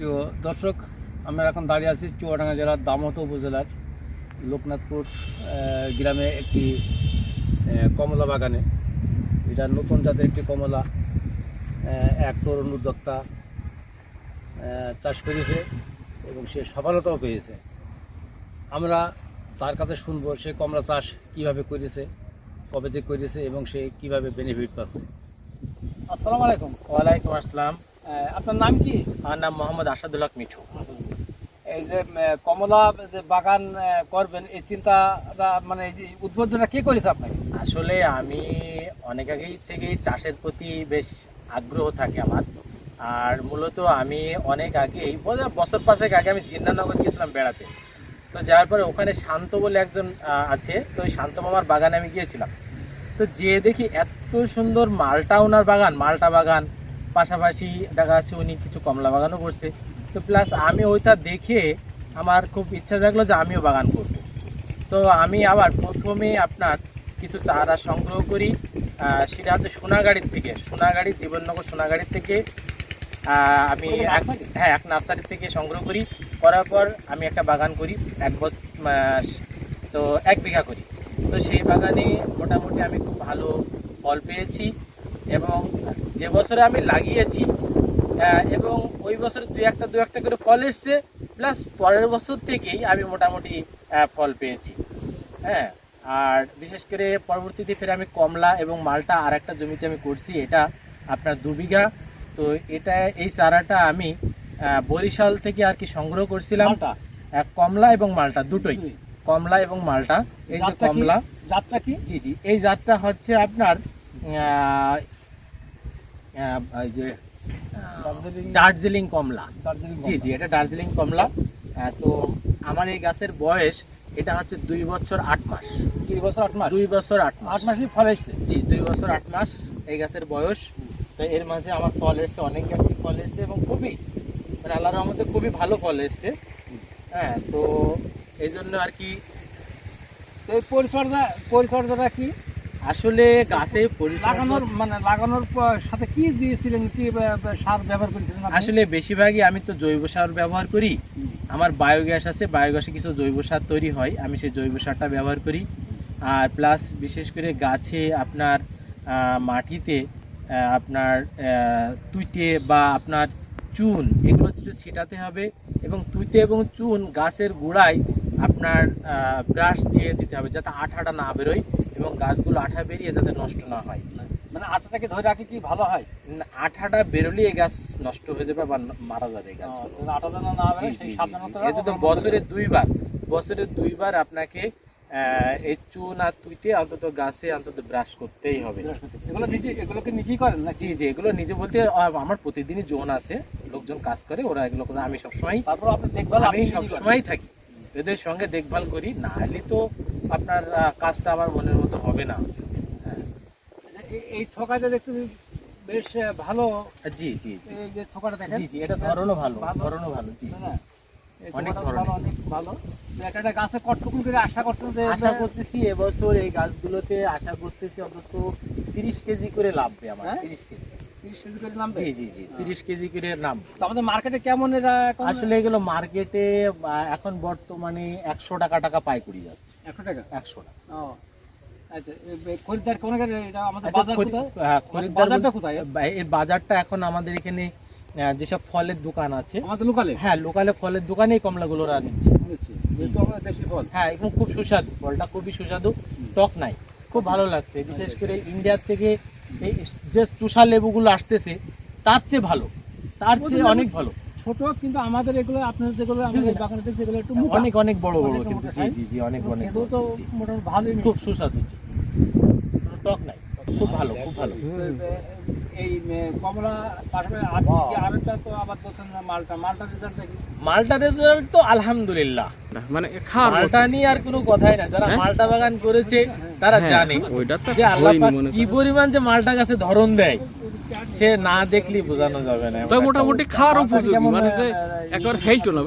প্রিয় দর্শক, আমরা এখন দাঁড়িয়ে আছি চুয়াডাঙ্গা জেলার দামোহ উপজেলার লোকনাথপুর গ্রামে একটি কমলা বাগানে। এটা নতুন জাতের একটি কমলা এক তরুণ উদ্যোক্তা চাষ করেছে এবং সে সফলতাও পেয়েছে। আমরা তার কাছে শুনব সে কমলা চাষ কীভাবে করেছে, কবে থেকে করেছে এবং সে কীভাবে বেনিফিট পাচ্ছে। আসসালামু আলাইকুম। ওয়ালাইকুম আসসালাম। আপনার নাম কি? আমার নাম মোহাম্মদ আসাদুল্লাহ মিঠু। এই যে কমলা যে বাগান করবেন এই চিন্তা মানে উদ্বোধনটা কে করেছে আপনাকে? আসলে আমি অনেক আগেই থেকেই চাষের প্রতি বেশ আগ্রহ থাকে আমার। আর মূলত আমি অনেক আগেই বছর পাঁচেক আগে আমি জিন্নানগর গিয়েছিলাম বেড়াতে। তো যাওয়ার পরে ওখানে শান্ত বলে একজন আছে। তো ওই শান্ত মামার বাগানে আমি গিয়েছিলাম। তো যে দেখি এত সুন্দর মালটা ওনার বাগান মালটা বাগান। পাশাপাশি দেখা যাচ্ছে উনি কিছু কমলা বাগানও করছে। তো প্লাস আমি ওইটা দেখে আমার খুব ইচ্ছা জাগলো যে আমিও বাগান করব। তো আমি আবার প্রথমে আপনার কিছু চারা সংগ্রহ করি সেটা হচ্ছে সোনাগাড়ির থেকে। সোনাগাড়ি জীবননগর সোনাগাড়ির থেকে আমি? হ্যাঁ এক নার্সারি থেকে সংগ্রহ করি। করার পর আমি একটা বাগান করি এক বছর তো এক বিঘা করি। তো সেই বাগানে মোটামুটি আমি খুব ভালো ফল পেয়েছি। এবং যে বছরে আমি লাগিয়েছি এবং ওই বছরে দু একটা দু একটা করে ফল এসছে প্লাস পরের বছর থেকেই আমি মোটামুটি ফল পেয়েছি। হ্যাঁ আর বিশেষ করে পরবর্তীতে ফের আমি কমলা এবং মালটা আর একটা জমিতে আমি করছি এটা আপনার দু বিঘা। তো এটা এই চারাটা আমি বরিশাল থেকে আর কি সংগ্রহ করছিলাম কমলা এবং মালটা দুটোই। কমলা এবং মালটা এই যে কমলা। জাতটা কি? জি জি এই জাতটা হচ্ছে আপনার যে দার্জিলিং- কমলা। জি জি এটা দার্জিলিং কমলা। তো আমার এই গাছের বয়স এটা হচ্ছে দুই বছর আট মাস। দুই বছর আট মাস? দুই বছর আট মাস। আট মাসই ফল এসছে? জি দুই বছর আট মাস এই গাছের বয়স। তো এর মাঝে আমার ফল এসছে অনেক গাছই ফল এসছে এবং খুবই মানে আল্লাহর রহমতে খুবই ভালো ফল এসছে। হ্যাঁ তো এই জন্য আর কি পরিচর্যা পরিচর্যাটা কি? আসলে গাছে লাগানোর মানে লাগানোর সাথে কি দিয়েছিলেন? কি সার ব্যবহার করেছিলেন? আসলে বেশিরভাগই আমি তো জৈব সার ব্যবহার করি। আমার বায়োগ্যাস আছে বায়োগ্যাসে কিছু জৈব সার তৈরি হয় আমি সেই জৈব সারটা ব্যবহার করি। আর প্লাস বিশেষ করে গাছে আপনার মাটিতে আপনার তুইতে বা আপনার চুন এগুলো কিছু ছিটাতে হবে এবং তুইতে এবং চুন গাছের গোড়ায় আপনার ব্রাশ দিয়ে দিতে হবে যাতে আঠাটা না বেরোয়। এবং গাছগুলো আঠা বেরিয়ে যাতে নষ্ট না হয়। মানে আঠাটাকে ধরে রাখলে কি ভালো হয়? আঠাটা বেরোলে এই গাছ নষ্ট হয়ে যাবে বা মারা যাবে যেন না জি। এতে তো বছরে দুইবার বছরে দুইবার আপনাকে এই চুন আর তুইতে অন্তত গাছে অন্তত ব্রাশ করতেই হবে। এগুলো নিজে এগুলোকে নিজেই করেন নাকি? জি জি এগুলো নিজে বলতে আমার প্রতিদিনই জোন আছে লোকজন কাজ করে ওরা এগুলো করে আমি সবসময় তারপর আপনি দেখভাল আমি সবসময় থাকি। এদের সঙ্গে দেখভাল করি না হলে তো আপনার কাজটা আমার মনের মতো হবে না হ্যাঁ। এই- এই থকাটা দেখতে বেশ ভালো জি জি জি যে থকাটা দেখেন জি জি এটা ধরনও ভালো। ধরনও ভালো জি না? এই অনেক ধরনের। ভালো, অনেক ভালো একটা গাছে কতটুকু করে আশা যে আশা করতেছি এবছর এই গাছগুলোতে আশা করতেছি অন্তত তিরিশ কেজি করে লাভবে আমার হ্যাঁ? তিরিশ কেজি তিরিশ কেজি করে জি জি জি তিরিশ কেজি করে নাম। আমাদের মার্কেটে কেমন এরা আসলে এগুলো মার্কেটে এখন বর্তমানে একশো টাকা টাকা যাচ্ছে। একশো টাকা? একশো টাকা। আচ্ছা আচ্ছা, বাজারটা এখন আমাদের এখানে যেসব ফলের দোকান আছে আমাদের লোকালে হ্যাঁ লোকালে ফলের দোকানেই কমলাগুলোরা নিচ্ছে। বুঝছি যেহেতু আমরা দেশি ফল। হ্যাঁ এবং খুব সুস্বাদু ফলটা খুবই সুস্বাদু টক নাই খুব ভালো লাগছে। বিশেষ করে ইন্ডিয়ার থেকে এই যে চুষা লেবুগুলো আসতেছে তার চেয়ে ভালো। তার চেয়ে অনেক ভালো। ছোট কিন্তু আমাদের এগুলো আপনার যেগুলো আমাদের জি, বাগানে দেখছি এগুলো একটু অনেক অনেক বড় বড় কিন্তু। জি জি জি অনেক অনেক খেতেও তো মোটামুটি ভালোই খুব সুস্বাদু টক নাই খুব ভালো খুব ভালো। এই কমলা পাশাপাশি আরেকটা তো আবার বলছেন মালটা। মালটা রেজাল্ট দেখি। মালটা রেজাল্ট তো আলহামদুলিল্লাহ। মানে খাওয়ার মালটা নিয়ে আর কোনো কথাই না যারা হ্যাঁ? মালটা বাগান করেছে তারা হ্যাঁ, জানে যে আল্লাহ হয়নি পাক কি পরিমাণ যে মালটা গাছে ধরন দেয় সে না দেখলি বোঝানো যাবে না। মোটামুটি খাওয়ার উপযোগী মানে একবার ফেলতো না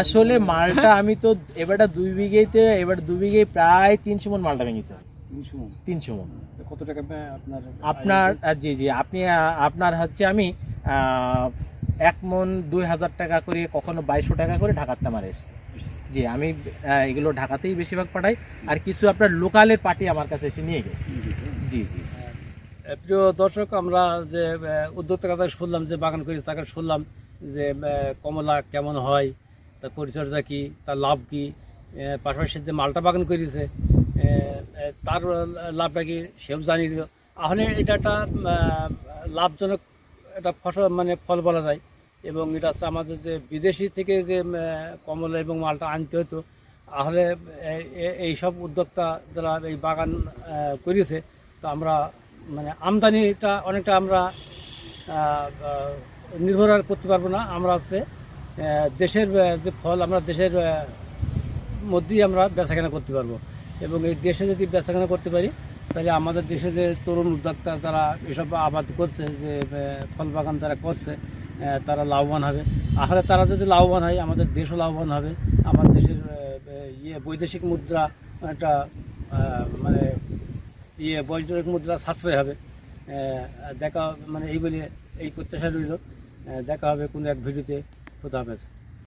আসলে মালটা আমি তো এবারটা দুই বিঘেতে এবার দুই বিঘে প্রায় তিনশো মন মালটা ভেঙেছে। তিনশো তিনশো মন। কত টাকা আপনার আপনার জি জি আপনি আপনার হচ্ছে আমি এক মন দুই হাজার টাকা করে কখনো বাইশশো টাকা করে ঢাকাতে আমার এসছে। জি আমি এগুলো ঢাকাতেই বেশিরভাগ পাঠাই। আর কিছু আপনার লোকালের পার্টি আমার কাছে এসে নিয়ে গেছে। জি জি। প্রিয় দর্শক আমরা যে উদ্যোক্তার কথা শুনলাম যে বাগান করেছে তাকে শুনলাম যে কমলা কেমন হয় তার পরিচর্যা কি তার লাভ কি পাশাপাশি যে মালটা বাগান করেছে তার লাভটা কি সেও জানিয়ে দিল। তাহলে এটা একটা লাভজনক একটা ফসল মানে ফল বলা যায়। এবং এটা হচ্ছে আমাদের যে বিদেশি থেকে যে কমলা এবং মালটা আনতে হতো, তাহলে এই সব উদ্যোক্তা যারা এই বাগান করেছে, তো আমরা মানে আমদানিটা অনেকটা আমরা নির্ভর আর করতে পারব না। আমরা হচ্ছে দেশের যে ফল আমরা দেশের মধ্যেই আমরা বেচাকেনা করতে পারব। এবং এই দেশে যদি বেচাকেনা করতে পারি, তাহলে আমাদের দেশে যে তরুণ উদ্যোক্তা যারা এসব আবাদ করছে, যে ফল বাগান যারা করছে তারা লাভবান হবে। আসলে তারা যদি লাভবান হয়, আমাদের দেশও লাভবান হবে। আমার দেশের ইয়ে বৈদেশিক মুদ্রা একটা মানে ইয়ে বৈদেশিক মুদ্রা সাশ্রয় হবে। দেখা মানে এই বলে এই প্রত্যাশা রইল। দেখা হবে কোনো এক ভিডিওতে। কোথাও হবে